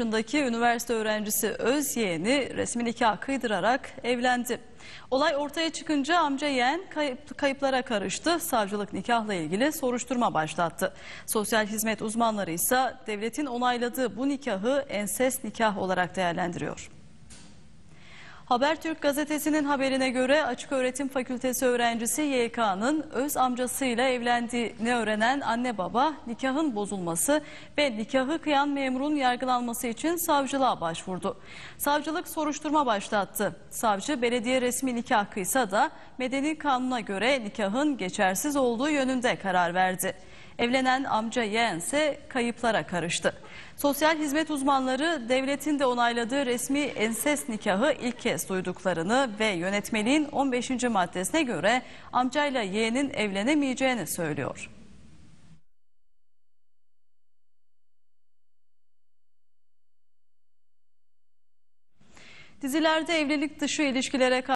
yaşındaki üniversite öğrencisi öz yeğeni resmi nikah kıydırarak evlendi. Olay ortaya çıkınca amca yeğen kayıp, kayıplara karıştı. Savcılık nikahla ilgili soruşturma başlattı. Sosyal hizmet uzmanları ise devletin onayladığı bu nikahı ensest nikah olarak değerlendiriyor. Habertürk gazetesinin haberine göre Açık Öğretim Fakültesi öğrencisi YK'nın öz amcasıyla evlendiğini öğrenen anne baba nikahın bozulması ve nikahı kıyan memurun yargılanması için savcılığa başvurdu. Savcılık soruşturma başlattı. Savcı belediye resmi nikah kıysa da medeni kanuna göre nikahın geçersiz olduğu yönünde karar verdi. Evlenen amca yeğen ise kayıplara karıştı. Sosyal hizmet uzmanları devletin de onayladığı resmi ensest nikahı ilk kez duyduklarını ve yönetmeliğin 15. maddesine göre amcayla yeğenin evlenemeyeceğini söylüyor. Dizilerde evlilik dışı ilişkilere